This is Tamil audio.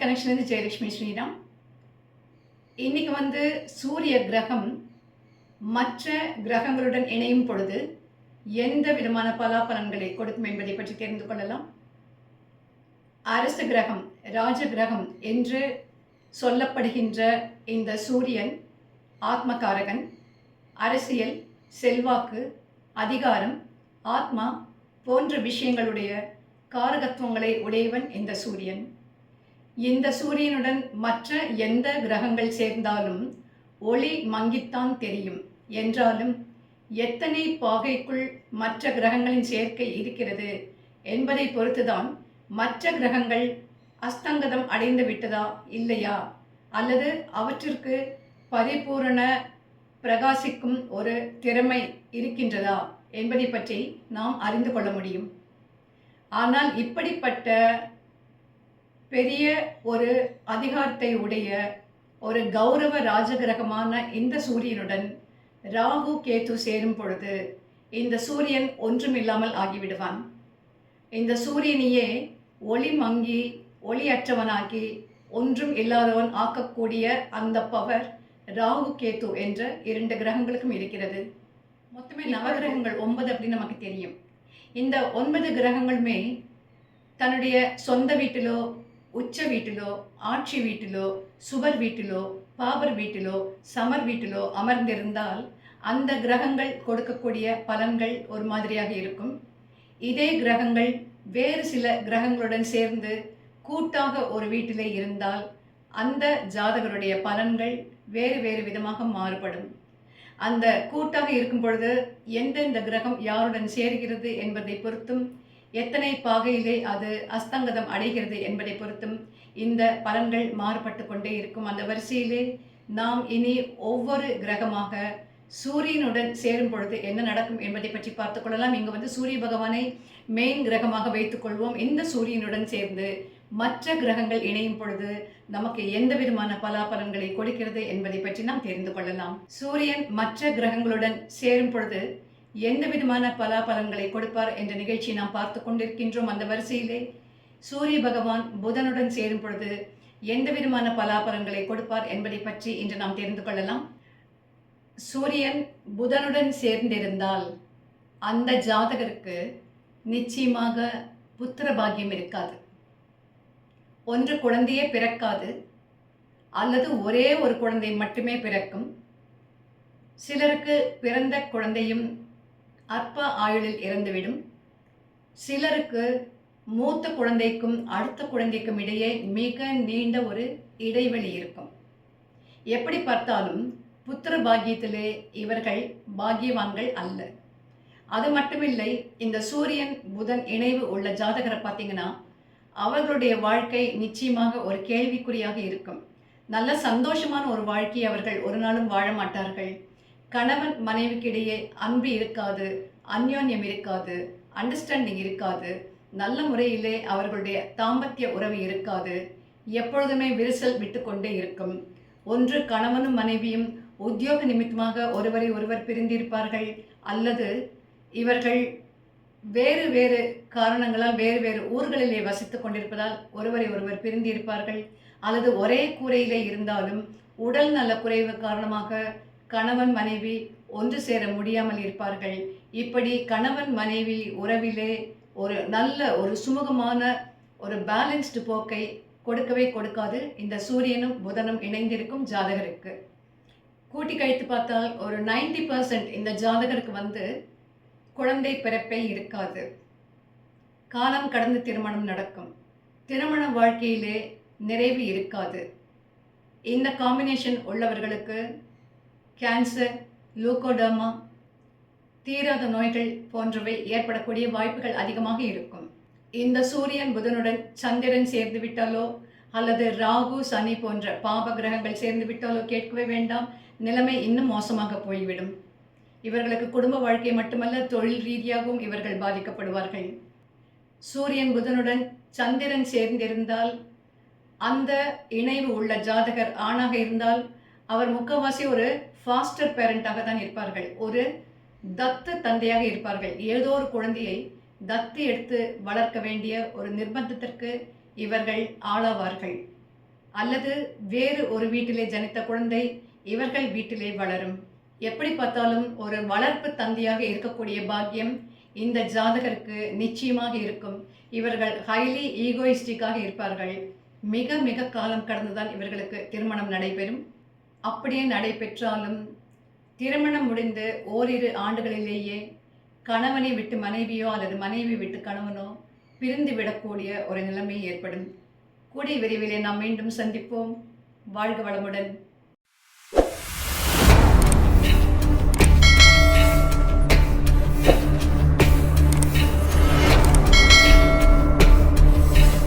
கனெக்ஷன் ஜெயலட்சுமி ஸ்ரீராம். இன்னைக்கு வந்து சூரிய கிரகம் மற்ற கிரகங்களுடன் இணையும் பொழுது எந்த விதமான பலாபலன்களை கொடுக்கும் என்பதை பற்றி தெரிந்து கொள்ளலாம். அரசு கிரகம் ராஜ கிரகம் என்று சொல்லப்படுகின்ற இந்த சூரியன் ஆத்மகாரகன் அரசியல் செல்வாக்கு அதிகாரம் ஆத்மா போன்ற விஷயங்களுடைய காரகத்துவங்களை உடையவன் இந்த சூரியன். இந்த சூரியனுடன் மற்ற எந்த கிரகங்கள் சேர்ந்தாலும் ஒளி மங்கித்தான் தெரியும். என்றாலும் எத்தனை பாகைக்குள் மற்ற கிரகங்களின் சேர்க்கை இருக்கிறது என்பதை பொறுத்துதான் மற்ற கிரகங்கள் அஸ்தங்கதம் அடைந்து விட்டதா இல்லையா? அல்லது அவற்றிற்கு பரிபூரண பிரகாசிக்கும் ஒரு திறமை இருக்கின்றதா என்பதை பற்றி நாம் அறிந்து கொள்ள முடியும். ஆனால் இப்படிப்பட்ட பெரிய ஒரு அதிகாரத்தை உடைய ஒரு கௌரவ ராஜகிரகமான இந்த சூரியனுடன் ராகு கேது சேரும் பொழுது இந்த சூரியன் ஒன்றுமில்லாமல் ஆகிவிடுவான். இந்த சூரியனையே ஒளி மங்கி ஒளியற்றவனாக்கி ஒன்றும் இல்லாதவன் ஆக்கக்கூடிய அந்த பவர் ராகு கேது என்ற இரண்டு கிரகங்களுக்கும் இருக்கிறது. மொத்தமே நவகிரகங்கள் ஒன்பது அப்படின்னு நமக்கு தெரியும். இந்த ஒன்பது கிரகங்களுமே தன்னுடைய சொந்த வீட்டிலோ உச்ச வீட்டிலோ ஆட்சி வீட்டிலோ சுவர் வீட்டிலோ பாபர் வீட்டிலோ சமர் வீட்டிலோ அமர்ந்திருந்தால் அந்த கிரகங்கள் கொடுக்கக்கூடிய பலன்கள் ஒரு மாதிரியாக இருக்கும். இதே கிரகங்கள் வேறு சில கிரகங்களுடன் சேர்ந்து கூட்டாக ஒரு வீட்டிலே இருந்தால் அந்த ஜாதகருடைய பலன்கள் வேறு வேறு விதமாக மாறுபடும். அந்த கூட்டாக இருக்கும் பொழுது எந்தெந்த கிரகம் யாருடன் சேர்கிறது என்பதை பொறுத்தும் எத்தனை பாகையிலே அது அஸ்தங்கதம் அடைகிறது என்பதை பொறுத்தும் இந்த பலன்கள் மாறுபட்டு கொண்டே இருக்கும். அந்த வரிசையிலே நாம் இனி ஒவ்வொரு கிரகமாக சூரியனுடன் சேரும் பொழுது என்ன நடக்கும் என்பதை பற்றி பார்த்து கொள்ளலாம். இங்கு வந்து சூரிய பகவானை மெயின் கிரகமாக வைத்துக்கொள்வோம் இந்த சூரியனுடன் சேர்ந்து மற்ற கிரகங்கள் இணையும் பொழுது நமக்கு எந்த விதமான பலாபலன்களை கொடுக்கிறது என்பதை பற்றி நாம் தெரிந்து கொள்ளலாம். சூரியன் மற்ற கிரகங்களுடன் சேரும் பொழுது எந்த விதமான பலாபலன்களை கொடுப்பார் என்ற நிகழ்ச்சியை நாம் பார்த்து கொண்டிருக்கின்றோம் அந்த வரிசையிலே. சூரிய பகவான் புதனுடன் சேரும் பொழுது எந்த விதமான பலாபலன்களை கொடுப்பார் என்பதை பற்றி இன்று நாம் தெரிந்து கொள்ளலாம். சூரியன் புதனுடன் சேர்ந்திருந்தால் அந்த ஜாதகருக்கு நிச்சயமாக புத்திர பாக்கியம் இருக்காது. ஒன்று குழந்தையே பிறக்காது. அல்லது ஒரே ஒரு குழந்தை மட்டுமே பிறக்கும். சிலருக்கு பிறந்த குழந்தையும் அற்ப ஆயுளில் இறந்துவிடும். சிலருக்கு மூத்த குழந்தைக்கும் அடுத்த குழந்தைக்கும் இடையே மிக நீண்ட ஒரு இடைவெளி இருக்கும். எப்படி பார்த்தாலும் புத்திர பாக்கியத்திலே இவர்கள் பாக்கியவான்கள் அல்ல. அது மட்டுமில்லை இந்த சூரியன் புதன் இணைவு உள்ள ஜாதகரை பார்த்தீங்கன்னா அவர்களுடைய வாழ்க்கை நிச்சயமாக ஒரு கேள்விக்குறியாக இருக்கும். நல்ல சந்தோஷமான ஒரு வாழ்க்கையை அவர்கள் ஒரு நாளும் வாழ மாட்டார்கள். கணவன் மனைவிக்கிடையே அன்பு இருக்காது அந்யோன்யம் இருக்காது அண்டர்ஸ்டாண்டிங் இருக்காது நல்ல முறையிலே அவர்களுடைய தாம்பத்திய உறவு இருக்காது எப்பொழுதுமே விரிசல் விட்டுக்கொண்டே இருக்கும். ஒன்று கணவனும் மனைவியும் உத்தியோக நிமித்தமாக ஒருவரை ஒருவர் பிரிந்திருப்பார்கள் அல்லது இவர்கள் வேறு வேறு காரணங்களால் வேறு வேறு ஊர்களிலே வசித்துக் கொண்டிருப்பதால் ஒருவரை ஒருவர் பிரிந்திருப்பார்கள் அல்லது ஒரே கூரையிலே இருந்தாலும் உடல் நல குறைவு காரணமாக கணவன் மனைவி ஒன்று சேர முடியாமல் இருப்பார்கள். இப்படி கணவன் மனைவி உறவிலே ஒரு நல்ல ஒரு சுமூகமான ஒரு பேலன்ஸ்டு போக்கை கொடுக்கவே கொடுக்காது. இந்த சூரியனும் புதனும் இணைந்திருக்கும் ஜாதகருக்கு. கூட்டி கழித்து பார்த்தால் ஒரு 90% பர்சன்ட் இந்த ஜாதகருக்கு வந்து குழந்தை பிறப்பே இருக்காது. காலம் கடந்து திருமணம் நடக்கும். திருமண வாழ்க்கையிலே நிறைவு இருக்காது. இந்த காம்பினேஷன் உள்ளவர்களுக்கு கேன்சர் லூக்கோடர்மா தீராத நோய்கள் போன்றவை ஏற்படக்கூடிய வாய்ப்புகள் அதிகமாக இருக்கும். இந்த சூரியன் புதனுடன் சந்திரன் சேர்ந்து விட்டாலோ அல்லது ராகு சனி போன்ற பாப கிரகங்கள் சேர்ந்து விட்டாலோ கேட்கவே வேண்டாம். நிலைமை இன்னும் மோசமாக போய்விடும். இவர்களுக்கு குடும்ப வாழ்க்கை மட்டுமல்ல தொழில் ரீதியாகவும் இவர்கள் பாதிக்கப்படுவார்கள். சூரியன் புதனுடன் சந்திரன் சேர்ந்திருந்தால் அந்த இணைவு உள்ள ஜாதகர் ஆணாக இருந்தால் அவர் முக்கவாசி ஒரு ஃபாஸ்டர் பேரண்டாக தான் இருப்பார்கள். ஒரு தத்து தந்தையாக இருப்பார்கள். ஏதோ ஒரு குழந்தையை தத்து எடுத்து வளர்க்க வேண்டிய ஒரு நிர்பந்தத்திற்கு இவர்கள் ஆளாவார்கள். அல்லது வேறு ஒரு வீட்டிலே ஜனித்த குழந்தை இவர்கள் வீட்டிலே வளரும். எப்படி பார்த்தாலும் ஒரு வளர்ப்பு தந்தையாக இருக்கக்கூடிய பாக்கியம் இந்த ஜாதகருக்கு நிச்சயமாக இருக்கும். இவர்கள் ஹைலி ஈகோயிஸ்டிக்காக இருப்பார்கள். மிக மிக காலம் கடந்துதான் இவர்களுக்கு திருமணம் நடைபெறும். அப்படியே நடைபெற்றாலும் திருமணம் முடிந்து ஓரிரு ஆண்டுகளிலேயே கணவனை விட்டு மனைவியோ அல்லது மனைவி விட்டு கணவனோ பிரிந்து விடக்கூடிய ஒரு நிலைமை ஏற்படும். கூடிய விரைவிலே நாம் மீண்டும் சந்திப்போம். வாழ்க வளமுடன்.